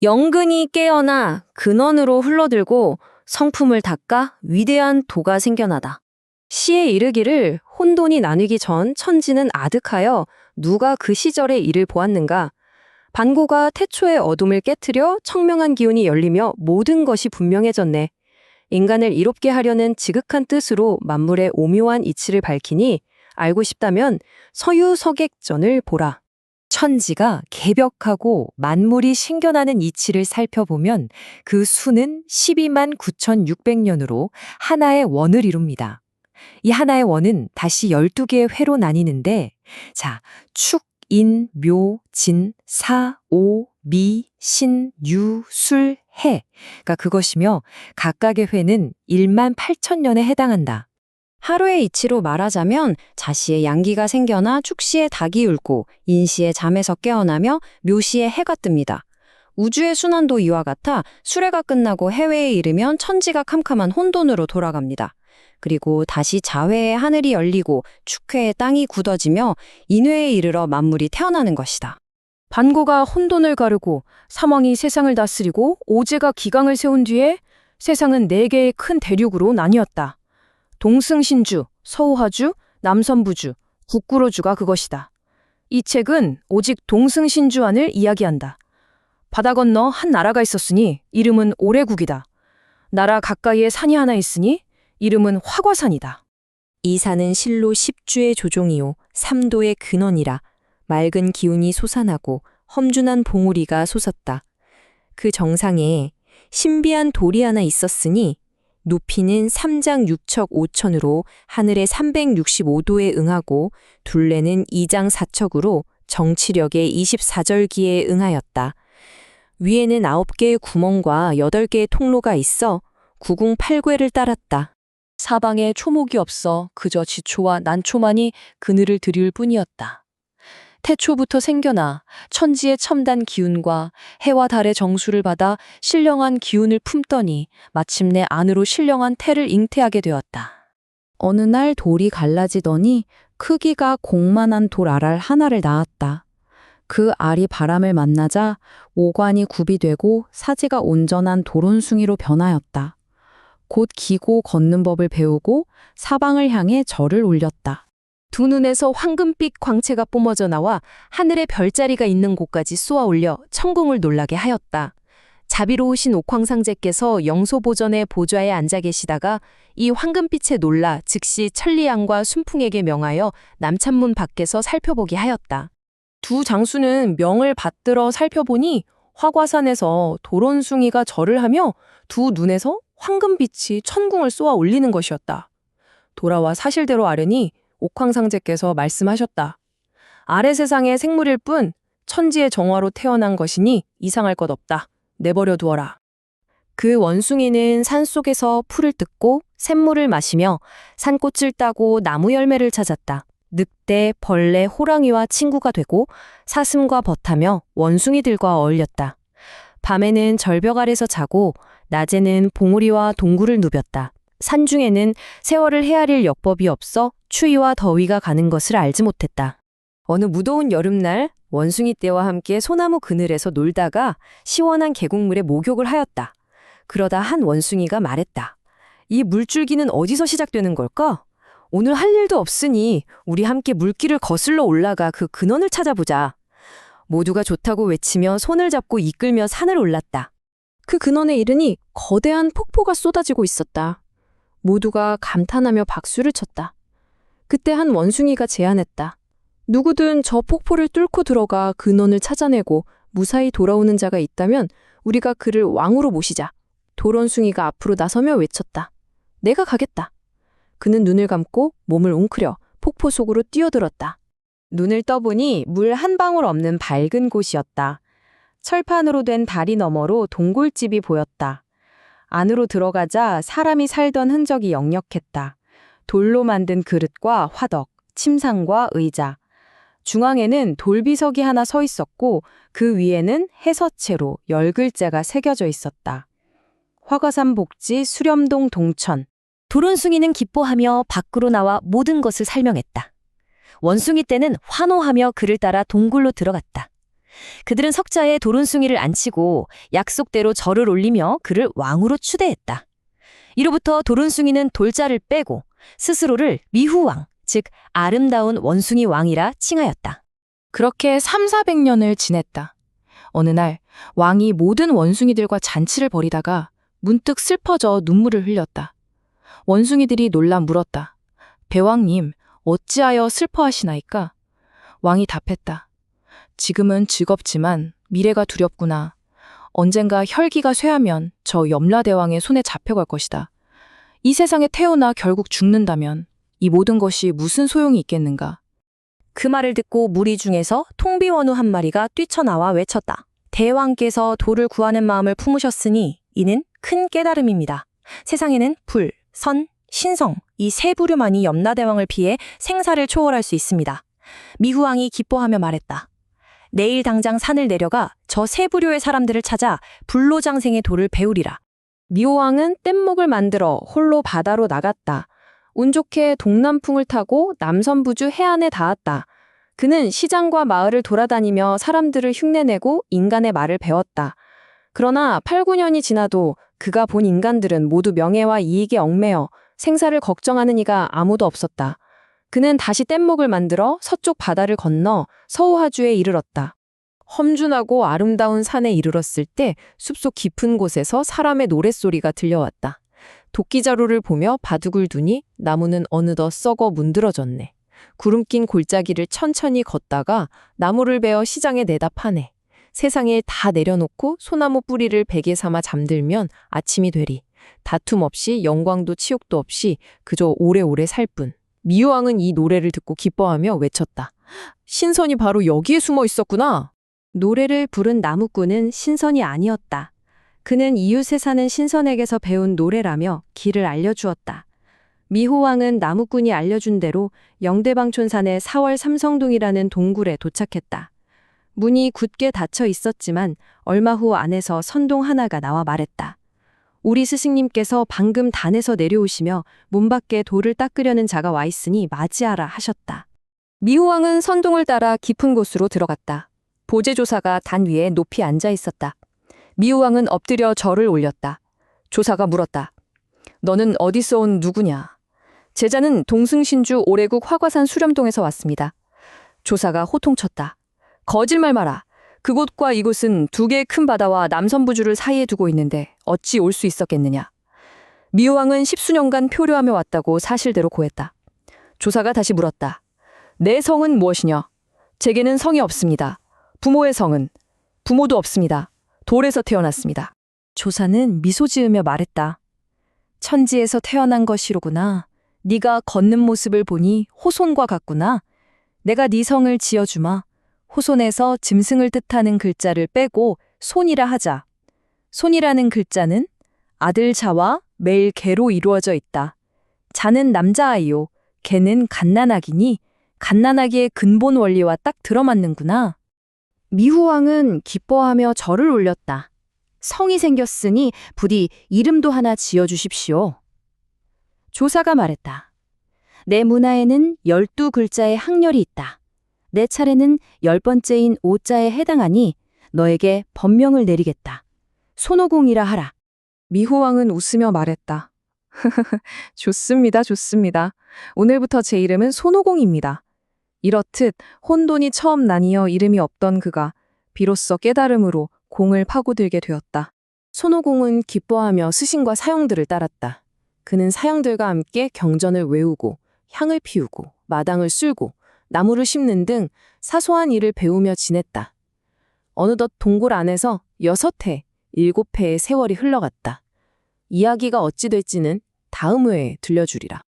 영근이 깨어나 근원으로 흘러들고 성품을 닦아 위대한 도가 생겨나다. 시에 이르기를 혼돈이 나뉘기 전 천지는 아득하여 누가 그 시절의 일을 보았는가. 반고가 태초의 어둠을 깨뜨려 청명한 기운이 열리며 모든 것이 분명해졌네. 인간을 이롭게 하려는 지극한 뜻으로 만물의 오묘한 이치를 밝히니 알고 싶다면 서유서객전을 보라. 천지가 개벽하고 만물이 생겨나는 이치를 살펴보면 그 수는 12만 9,600년으로 하나의 원을 이룹니다. 이 하나의 원은 다시 12개의 회로 나뉘는데, 자, 축, 인, 묘, 진, 사, 오, 미, 신, 유, 술, 해. 가 그것이며 각각의 회는 1만 8천 년에 해당한다. 하루의 이치로 말하자면 자시의 양기가 생겨나 축시의 닭이 울고 인시의 잠에서 깨어나며 묘시의 해가 뜹니다. 우주의 순환도 이와 같아 수레가 끝나고 해외에 이르면 천지가 캄캄한 혼돈으로 돌아갑니다. 그리고 다시 자회의 하늘이 열리고 축회의 땅이 굳어지며 인회에 이르러 만물이 태어나는 것이다. 반고가 혼돈을 가르고 사망이 세상을 다스리고 오제가 기강을 세운 뒤에 세상은 네 개의 큰 대륙으로 나뉘었다. 동승신주, 서우하주, 남선부주, 국구로주가 그것이다. 이 책은 오직 동승신주안을 이야기한다. 바다 건너 한 나라가 있었으니 이름은 오래국이다. 나라 가까이에 산이 하나 있으니 이름은 화과산이다. 이 산은 실로 10주의 조종이요 삼도의 근원이라 맑은 기운이 솟아나고 험준한 봉우리가 솟았다. 그 정상에 신비한 돌이 하나 있었으니 높이는 3장 6척 5천으로 하늘에 365도에 응하고 둘레는 2장 4척으로 정치력의 24절기에 응하였다. 위에는 9개의 구멍과 8개의 통로가 있어 구궁 8궤를 따랐다. 사방에 초목이 없어 그저 지초와 난초만이 그늘을 드릴 뿐이었다. 태초부터 생겨나 천지의 첨단 기운과 해와 달의 정수를 받아 신령한 기운을 품더니 마침내 안으로 신령한 태를 잉태하게 되었다. 어느 날 돌이 갈라지더니 크기가 공만한 돌 알알 하나를 낳았다. 그 알이 바람을 만나자 오관이 굽이 되고 사지가 온전한 도론숭이로 변하였다. 곧 기고 걷는 법을 배우고 사방을 향해 절을 올렸다. 두 눈에서 황금빛 광채가 뿜어져 나와 하늘에 별자리가 있는 곳까지 쏘아 올려 천궁을 놀라게 하였다. 자비로우신 옥황상제께서 영소보전의 보좌에 앉아 계시다가 이 황금빛에 놀라 즉시 천리양과 순풍에게 명하여 남찬문 밖에서 살펴보게 하였다. 두 장수는 명을 받들어 살펴보니 화과산에서 도론숭이가 절을 하며 두 눈에서 황금빛이 천궁을 쏘아 올리는 것이었다. 돌아와 사실대로 아뢰니 옥황상제께서 말씀하셨다. 아래 세상의 생물일 뿐 천지의 정화로 태어난 것이니 이상할 것 없다. 내버려 두어라. 그 원숭이는 산 속에서 풀을 뜯고 샘물을 마시며 산꽃을 따고 나무 열매를 찾았다. 늑대, 벌레, 호랑이와 친구가 되고 사슴과 벗하며 원숭이들과 어울렸다. 밤에는 절벽 아래서 자고 낮에는 봉우리와 동굴을 누볐다. 산중에는 세월을 헤아릴 역법이 없어 추위와 더위가 가는 것을 알지 못했다. 어느 무더운 여름날 원숭이 떼와 함께 소나무 그늘에서 놀다가 시원한 계곡물에 목욕을 하였다. 그러다 한 원숭이가 말했다. 이 물줄기는 어디서 시작되는 걸까? 오늘 할 일도 없으니 우리 함께 물길을 거슬러 올라가 그 근원을 찾아보자. 모두가 좋다고 외치며 손을 잡고 이끌며 산을 올랐다. 그 근원에 이르니 거대한 폭포가 쏟아지고 있었다. 모두가 감탄하며 박수를 쳤다. 그때 한 원숭이가 제안했다. 누구든 저 폭포를 뚫고 들어가 근원을 찾아내고 무사히 돌아오는 자가 있다면 우리가 그를 왕으로 모시자. 도론숭이가 앞으로 나서며 외쳤다. 내가 가겠다. 그는 눈을 감고 몸을 웅크려 폭포 속으로 뛰어들었다. 눈을 떠보니 물 한 방울 없는 밝은 곳이었다. 철판으로 된 다리 너머로 동굴집이 보였다. 안으로 들어가자 사람이 살던 흔적이 역력했다. 돌로 만든 그릇과 화덕, 침상과 의자. 중앙에는 돌비석이 하나 서 있었고 그 위에는 해서체로 열 글자가 새겨져 있었다. 화과산 복지 수렴동 동천. 도론숭이는 기뻐하며 밖으로 나와 모든 것을 설명했다. 원숭이 떼는 환호하며 그를 따라 동굴로 들어갔다. 그들은 석자에 도론숭이를 앉히고 약속대로 절을 올리며 그를 왕으로 추대했다. 이로부터 도론숭이는 돌자를 빼고 스스로를 미후왕, 즉 아름다운 원숭이 왕이라 칭하였다. 그렇게 3, 400년을 지냈다. 어느 날 왕이 모든 원숭이들과 잔치를 벌이다가 문득 슬퍼져 눈물을 흘렸다. 원숭이들이 놀라 물었다. 배왕님, 어찌하여 슬퍼하시나이까? 왕이 답했다. 지금은 즐겁지만 미래가 두렵구나. 언젠가 혈기가 쇠하면 저 염라대왕의 손에 잡혀갈 것이다. 이 세상에 태어나 결국 죽는다면 이 모든 것이 무슨 소용이 있겠는가? 그 말을 듣고 무리 중에서 통비원우 한 마리가 뛰쳐나와 외쳤다. 대왕께서 도를 구하는 마음을 품으셨으니 이는 큰 깨달음입니다. 세상에는 불, 선, 신성 이 세 부류만이 염라대왕을 피해 생사를 초월할 수 있습니다. 미후왕이 기뻐하며 말했다. 내일 당장 산을 내려가 저 세 부류의 사람들을 찾아 불로장생의 도를 배우리라. 미호왕은 뗏목을 만들어 홀로 바다로 나갔다. 운 좋게 동남풍을 타고 남선부주 해안에 닿았다. 그는 시장과 마을을 돌아다니며 사람들을 흉내내고 인간의 말을 배웠다. 그러나 8, 9년이 지나도 그가 본 인간들은 모두 명예와 이익에 얽매여 생사를 걱정하는 이가 아무도 없었다. 그는 다시 뗏목을 만들어 서쪽 바다를 건너 서우하주에 이르렀다. 험준하고 아름다운 산에 이르렀을 때 숲속 깊은 곳에서 사람의 노랫소리가 들려왔다. 도끼자루를 보며 바둑을 두니 나무는 어느덧 썩어 문드러졌네. 구름 낀 골짜기를 천천히 걷다가 나무를 베어 시장에 내다 파네. 세상에 다 내려놓고 소나무 뿌리를 베개 삼아 잠들면 아침이 되리. 다툼 없이 영광도 치욕도 없이 그저 오래오래 살 뿐. 미유왕은 이 노래를 듣고 기뻐하며 외쳤다. 신선이 바로 여기에 숨어 있었구나. 노래를 부른 나무꾼은 신선이 아니었다. 그는 이웃에 사는 신선에게서 배운 노래라며 길을 알려주었다. 미호왕은 나무꾼이 알려준 대로 영대방촌산의 4월 삼성동이라는 동굴에 도착했다. 문이 굳게 닫혀 있었지만 얼마 후 안에서 선동 하나가 나와 말했다. 우리 스승님께서 방금 단에서 내려오시며 문 밖에 돌을 닦으려는 자가 와 있으니 맞이하라 하셨다. 미호왕은 선동을 따라 깊은 곳으로 들어갔다. 보제조사가 단 위에 높이 앉아 있었다. 미호왕은 엎드려 절을 올렸다. 조사가 물었다. 너는 어디서 온 누구냐? 제자는 동승신주 오래국 화과산 수렴동에서 왔습니다. 조사가 호통쳤다. 거짓말 마라. 그곳과 이곳은 두 개의 큰 바다와 남선부주를 사이에 두고 있는데 어찌 올 수 있었겠느냐. 미호왕은 십수년간 표류하며 왔다고 사실대로 고했다. 조사가 다시 물었다. 내 성은 무엇이냐? 제게는 성이 없습니다. 부모의 성은? 부모도 없습니다. 돌에서 태어났습니다. 조사는 미소 지으며 말했다. 천지에서 태어난 것이로구나. 네가 걷는 모습을 보니 호손과 같구나. 내가 네 성을 지어주마. 호손에서 짐승을 뜻하는 글자를 빼고 손이라 하자. 손이라는 글자는 아들 자와 매일 개로 이루어져 있다. 자는 남자아이요. 개는 갓난아기니 갓난아기의 근본 원리와 딱 들어맞는구나. 미후왕은 기뻐하며 절을 올렸다. 성이 생겼으니 부디 이름도 하나 지어주십시오. 조사가 말했다. 내 문화에는 열두 글자의 학렬이 있다. 내 차례는 열 번째인 오자에 해당하니 너에게 법명을 내리겠다. 손오공이라 하라. 미호왕은 웃으며 말했다. 좋습니다, 좋습니다. 오늘부터 제 이름은 손오공입니다. 이렇듯 혼돈이 처음 나뉘어 이름이 없던 그가 비로소 깨달음으로 공을 파고들게 되었다. 손오공은 기뻐하며 스승과 사형들을 따랐다. 그는 사형들과 함께 경전을 외우고 향을 피우고 마당을 쓸고 나무를 심는 등 사소한 일을 배우며 지냈다. 어느덧 동굴 안에서 여섯 해, 일곱 해의 세월이 흘러갔다. 이야기가 어찌 될지는 다음 회에 들려주리라.